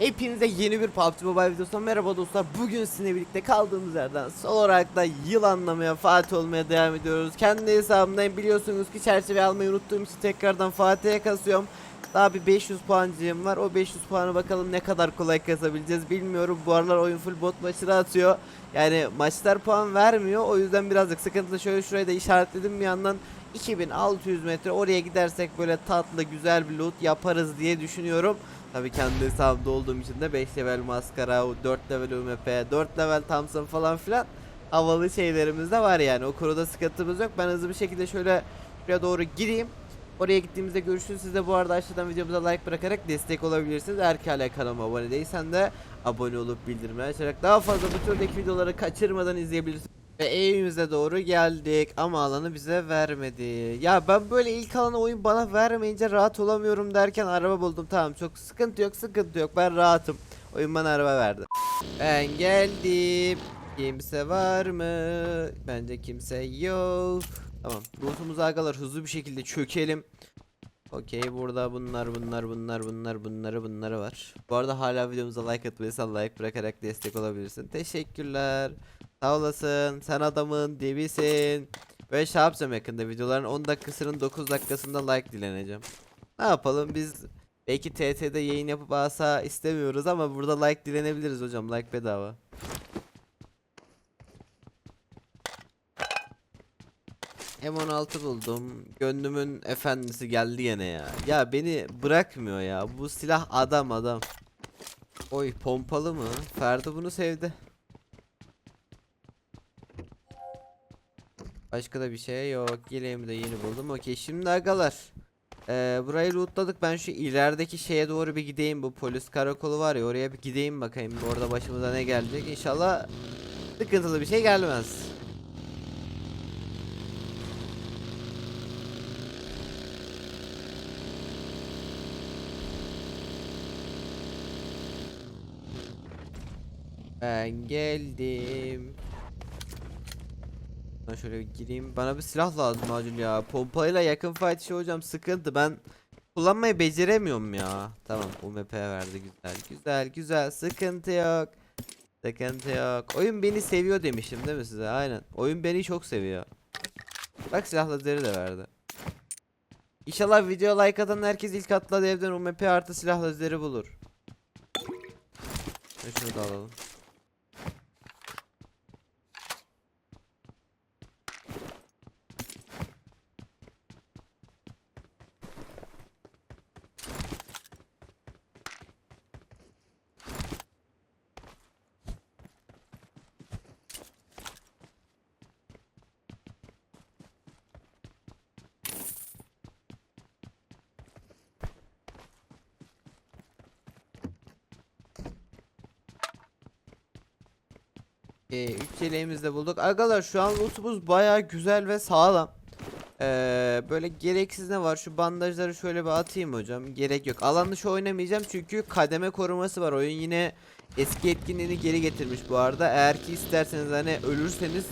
Hepinize yeni bir PUBG Mobile videosuna merhaba dostlar. Bugün sizinle birlikte kaldığımız yerden sol olarak da yıl anlamaya, Fatih olmaya devam ediyoruz. Kendi hesabımdayım biliyorsunuz ki çerçeve almayı unuttuğum için tekrardan Fatih'e kasıyorum. Daha bir 500 puancığım var. O 500 puanı bakalım ne kadar kolay kasabileceğiz bilmiyorum. Bu aralar oyun full bot maçları atıyor. Yani maçlar puan vermiyor. O yüzden birazcık sıkıntılı. Şöyle şurayı da işaretledim bir yandan. 2600 metre oraya gidersek böyle tatlı güzel bir loot yaparız diye düşünüyorum. Tabii kendi hesabımda olduğum için de 5 level maskara, 4 level UMP, 4 level Thompson falan filan havalı şeylerimiz de var yani. O konuda sıkıntımız yok. Ben hızlı bir şekilde şöyle şuraya doğru gireyim. Oraya gittiğimizde görüşürüz. Siz de bu arada aşağıdan videomuza like bırakarak destek olabilirsiniz. Eğer ki hala kanalıma abone değilsen de abone olup bildirimleri açarak daha fazla bu türdeki videoları kaçırmadan izleyebilirsiniz. Ve evimize doğru geldik ama alanı bize vermedi. Ya ben böyle ilk alanı oyun bana vermeyince rahat olamıyorum derken araba buldum. Tamam çok sıkıntı yok sıkıntı yok ben rahatım. Oyun bana araba verdi. Ben geldim. Kimse var mı? Bence kimse yok. Tamam. Lootumuzu agalar hızlı bir şekilde çökelim. Okey burada bunlar bunlar bunlar bunlar bunları bunları var. Bu arada hala videomuza like atmadıysan like bırakarak destek olabilirsin. Teşekkürler. Sağ olasın. Sen adamın dibisin. Ve şey yapacağım yakında videoların 10 dakikasının 9 dakikasında like dileneceğim. Ne yapalım biz belki TT'de yayın yapıp asa istemiyoruz ama burada like dilenebiliriz hocam. Like bedava. M16 buldum. Gönlümün efendisi geldi yine ya. Ya beni bırakmıyor ya. Bu silah adam adam. Oy pompalı mı? Ferdi bunu sevdi. Başka da bir şey yok. Yeleğimi de yeni buldum. Okey şimdi agalar. Ee, burayı lootladık. Ben şu ilerideki şeye doğru bir gideyim. Bu polis karakolu var ya oraya bir gideyim bakayım. Orada başımıza ne gelecek. İnşallah sıkıntılı bir şey gelmez. Ben geldim. Ben şöyle bir gireyim. Bana bir silah lazım acil ya. Pompayla yakın fight işi hocam sıkıntı. Ben kullanmayı beceremiyorum ya. Tamam UMP verdi güzel. Güzel güzel sıkıntı yok. Sıkıntı yok. Oyun beni seviyor demiştim değil mi size? Aynen. Oyun beni çok seviyor. Bak silah lazeri de verdi. İnşallah video like atan herkes ilk atladığı evden UMP artı silah lazeri bulur. Şunu da alalım. Ee, üç yeleğimizi de bulduk. Arkadaşlar şu an lootumuz baya güzel ve sağlam. Ee, böyle gereksiz ne var? Şu bandajları şöyle bir atayım hocam. Gerek yok. Alan dışı oynamayacağım çünkü kademe koruması var. Oyun yine eski etkinliğini geri getirmiş bu arada. Eğer ki isterseniz hani ölürseniz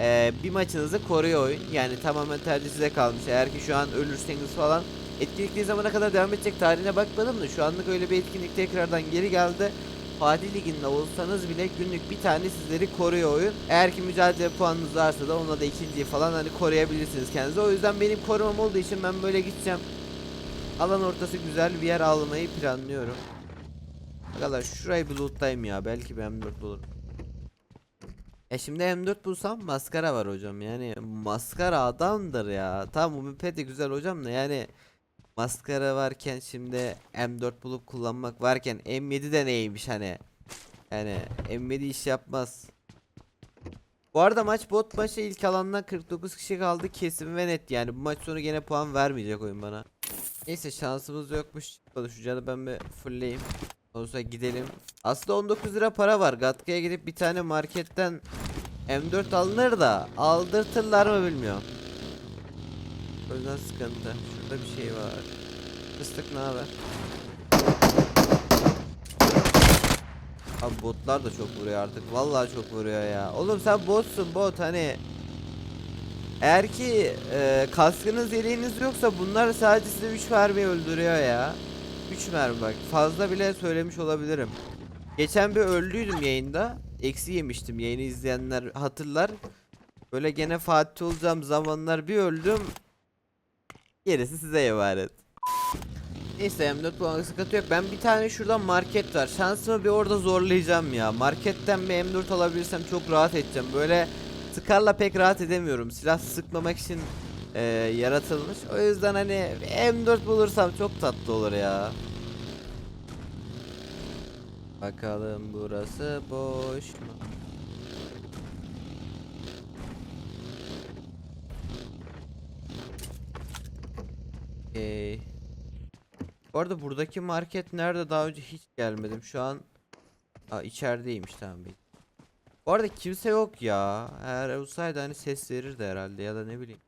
ee, bir maçınızı koruyor oyun. Yani tamamen tercih size kalmış. Eğer ki şu an ölürseniz falan etkinlik ne zamana kadar devam edecek tarihine bakmadım da şu anlık öyle bir etkinlik tekrardan geri geldi. Fatih Ligi'nde olsanız bile günlük bir tane sizleri koruyor oyun. Eğer ki mücadele puanınız varsa da onunla da ikinciyi falan hani koruyabilirsiniz kendinize. O yüzden benim korumam olduğu için ben böyle gideceğim. Alan ortası güzel bir yer almayı planlıyorum. Arkadaşlar şurayı bir lootlayayım ya. Belki bir M4 bulurum. E şimdi M4 bulsam maskara var hocam. Yani maskara adamdır ya. Tamam UMP de güzel hocam da yani maskara varken şimdi M4 bulup kullanmak varken M7 de neymiş hani. Yani M7 iş yapmaz. Bu arada maç bot maçı ilk alandan 49 kişi kaldı kesin ve net yani bu maç sonu gene puan vermeyecek oyun bana. Neyse şansımız yokmuş. Canı ben bir fullleyeyim. Olsa gidelim. Aslında 19 lira para var. Gatka'ya gidip bir tane marketten M4 alınır da aldırtırlar mı bilmiyorum. O yüzden sıkıntı. Şurada bir şey var. Fıstık ne haber? Abi botlar da çok vuruyor artık. Vallahi çok vuruyor ya. Oğlum sen botsun bot hani. Eğer ki e, kaskınız yeleğiniz yoksa bunlar sadece size 3 vermeyi öldürüyor ya. 3 mermi bak. Fazla bile söylemiş olabilirim. Geçen bir öldüydüm yayında. Eksi yemiştim. Yayını izleyenler hatırlar. Böyle gene Fatih olacağım zamanlar bir öldüm. Gerisi size emanet. Neyse M4 kullanmak sıkıntı yok. Ben bir tane şuradan market var. Şansımı bir orada zorlayacağım ya. Marketten bir M4 alabilirsem çok rahat edeceğim. Böyle sıkarla pek rahat edemiyorum. Silah sıkmamak için e, yaratılmış. O yüzden hani M4 bulursam çok tatlı olur ya. Bakalım burası boş mu? Okey. Bu arada buradaki market nerede daha önce hiç gelmedim. Şu an Aa, içerideymiş tamam. bir. Bu arada kimse yok ya. Eğer olsaydı hani ses verirdi herhalde ya da ne bileyim.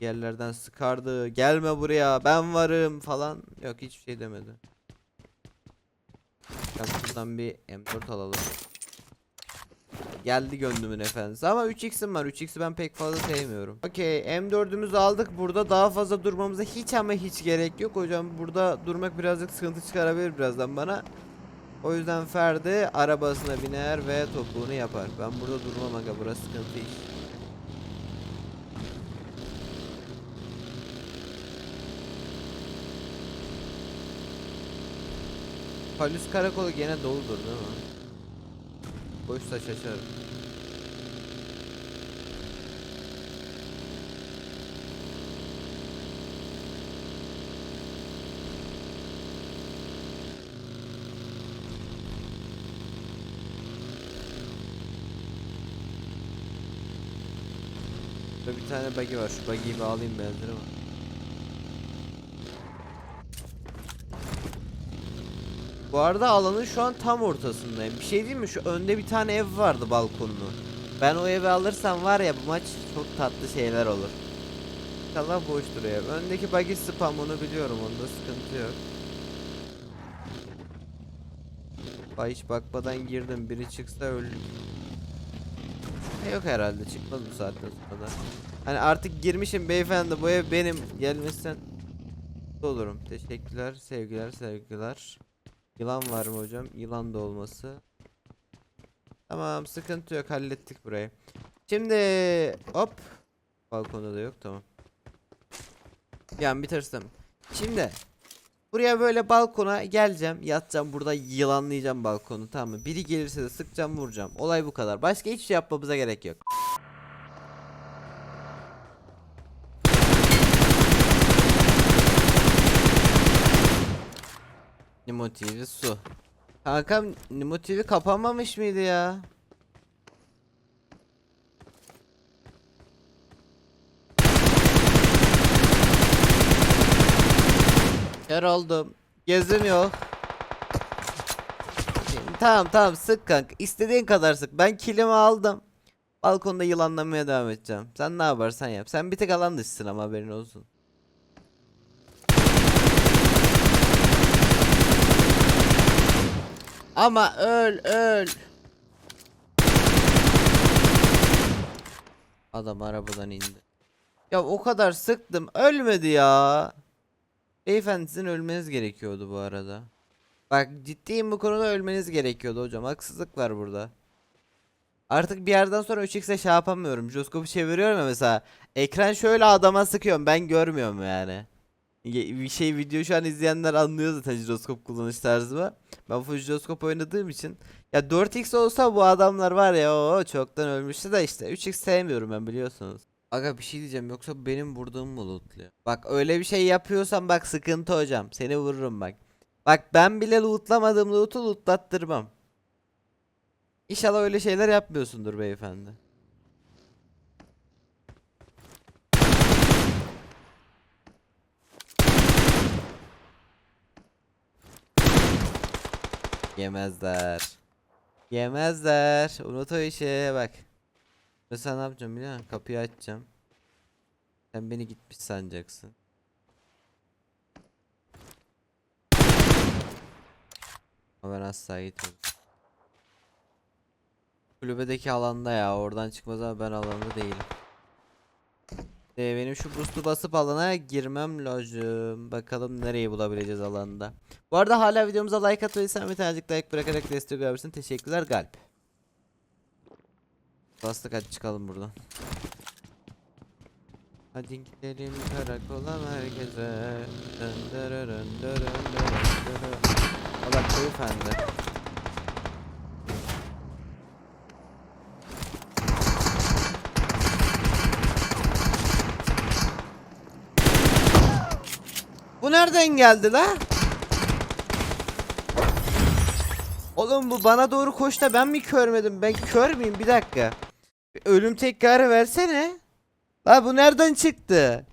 Yerlerden sıkardı. Gelme buraya ben varım falan. Yok hiçbir şey demedi. Ben şuradan bir M4 alalım. Geldi gönlümün efendisi. Ama 3x'im var. 3x'i ben pek fazla sevmiyorum. Okey M4'ümüzü aldık. Burada daha fazla durmamıza hiç ama hiç gerek yok. Hocam burada durmak birazcık sıkıntı çıkarabilir birazdan bana. O yüzden Ferdi arabasına biner ve topuğunu yapar. Ben burada durmam aga burası sıkıntı iş. Palis karakolu gene doludur değil mi? Boşsa şaşarım. Burada bir tane buggy var. Şu buggy'yi bir alayım benzeri var. Bu arada alanın şu an tam ortasındayım. Bir şey diyeyim mi? Şu önde bir tane ev vardı balkonlu. Ben o evi alırsam var ya bu maç çok tatlı şeyler olur. İnşallah boştur ev. Öndeki buggy spam onu biliyorum. Onda sıkıntı yok. Vay hiç bakmadan girdim. Biri çıksa öldük. E, Yok herhalde çıkmaz bu saatten sonra. Hani artık girmişim beyefendi bu ev benim. Gelmezsen olurum. Teşekkürler, sevgiler, sevgiler. Yılan var mı hocam? Yılan da olması. Tamam sıkıntı yok hallettik burayı. Şimdi hop. Balkonda da yok tamam. Yani bitirsem. Şimdi buraya böyle balkona geleceğim yatacağım burada yılanlayacağım balkonu tamam mı? Biri gelirse de sıkacağım vuracağım. Olay bu kadar. Başka hiçbir şey yapmamıza gerek yok. TV su. Kankam Nimo TV kapanmamış mıydı ya? Kör oldum. Gözüm yok. Tamam tamam sık kanka. İstediğin kadar sık. Ben kilimi aldım. Balkonda yılanlamaya devam edeceğim. Sen ne yaparsan yap. Sen bir tek alan dışısın ama haberin olsun. Ama öl öl. Adam arabadan indi. Ya o kadar sıktım ölmedi ya. Beyefendi sizin ölmeniz gerekiyordu bu arada. Bak ciddiyim bu konuda ölmeniz gerekiyordu hocam. Haksızlık var burada. Artık bir yerden sonra 3x'e şey yapamıyorum. Joskopu çeviriyorum ya mesela. Ekran şöyle adama sıkıyorum. Ben görmüyorum yani. Bir şey video şu an izleyenler anlıyor zaten jiroskop kullanış tarzımı. Ben full jiroskop oynadığım için. Ya 4x olsa bu adamlar var ya o çoktan ölmüştü de işte 3x sevmiyorum ben biliyorsunuz. Aga bir şey diyeceğim yoksa benim vurduğum mu lootluyor? Bak öyle bir şey yapıyorsan bak sıkıntı hocam. Seni vururum bak. Bak ben bile lootlamadığım loot'u lootlattırmam. İnşallah öyle şeyler yapmıyorsundur beyefendi. Yemezler. Yemezler. Unut o işi bak. Mesela ne yapacağım biliyor musun? Kapıyı açacağım. Sen beni gitmiş sanacaksın. Ama ben asla gitmedim. Kulübedeki alanda ya oradan çıkmaz ama ben alanda değilim. Ee, benim şu boost'u basıp alana girmem lazım. Bakalım nereyi bulabileceğiz alanda. Bu arada hala videomuza like atmadıysan bir tanecik like bırakarak destek verirsin. Teşekkürler Galp. Bastık hadi çıkalım buradan. Hadi gidelim karakola merkeze. Dön dörö dön dörö dörö dörö. O bak beyefendi. Bu nereden geldi la? Oğlum bu bana doğru koş da ben mi körmedim? Ben kör müyüm? Bir dakika. Ölüm tekrarı versene. La bu nereden çıktı?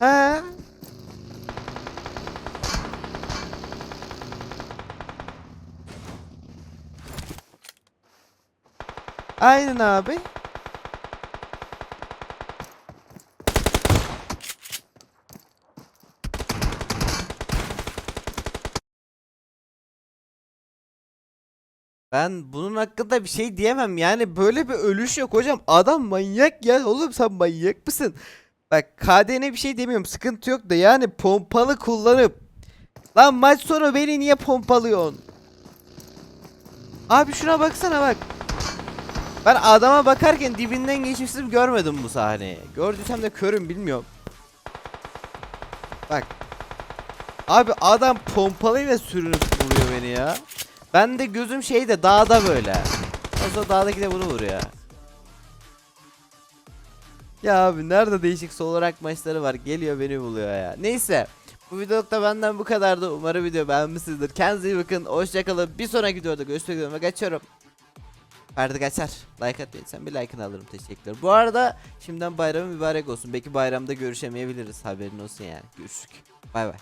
Ha? Aynen abi. Ben bunun hakkında bir şey diyemem yani böyle bir ölüş yok hocam adam manyak ya oğlum sen manyak mısın? Bak KD'ne bir şey demiyorum sıkıntı yok da yani pompalı kullanıp Lan maç sonu beni niye pompalıyorsun? Abi şuna baksana bak. Ben adama bakarken dibinden geçmiştim görmedim bu sahneyi. Gördüysem de körüm bilmiyorum. Bak. Abi adam pompalıyla sürünüp vuruyor beni ya. Ben de gözüm şeyde dağda böyle. Zaman dağdaki de bunu vuruyor. Ya abi nerede değişik sol olarak maçları var geliyor beni buluyor ya. Neyse. Bu videolukta benden bu kadardı. Umarım video beğenmişsinizdir. Kendinize iyi bakın. Hoşçakalın. Bir sonraki videoda görüşmek üzere kaçıyorum. Ferdi kaçar. Like atmayın. bir like'ını alırım. Teşekkürler. Bu arada şimdiden bayramın mübarek olsun. Belki bayramda görüşemeyebiliriz. Haberin olsun yani. Görüşürük. Bay bay.